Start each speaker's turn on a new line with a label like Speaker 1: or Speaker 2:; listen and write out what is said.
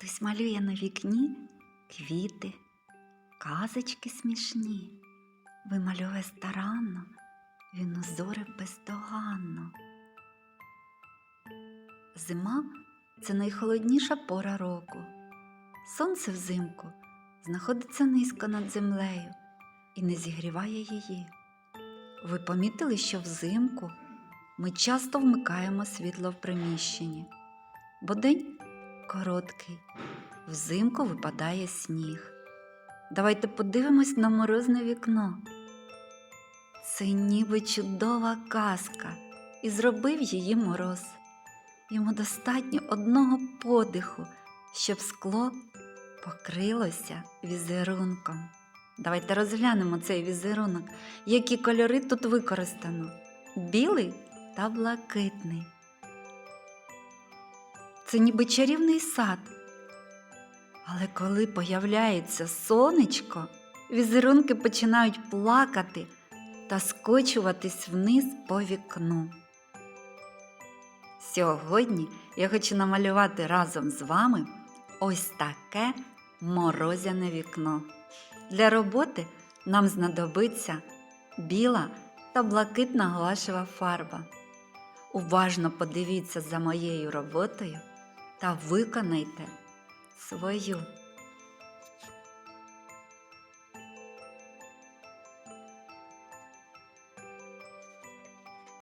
Speaker 1: Хтось малює на вікні квіти, казочки смішні. Вимальовує старанно, він узори бездоганно. Зима це найхолодніша пора року. Сонце взимку знаходиться низько над землею і не зігріває її. Ви помітили, що взимку ми часто вмикаємо світло в приміщенні, бо день короткий, взимку випадає сніг. Давайте подивимось на морозне вікно. Це ніби чудова казка, і зробив її мороз. Йому достатньо одного подиху, щоб скло покрилося візерунком. Давайте розглянемо цей візерунок, які кольори тут використано: білий та блакитний. Це ніби чарівний сад. Але коли появляється сонечко, візерунки починають плакати та скочуватись вниз по вікну. Сьогодні я хочу намалювати разом з вами ось таке морозяне вікно. Для роботи нам знадобиться біла та блакитна гуашева фарба. Уважно подивіться за моєю роботою та виконайте свою.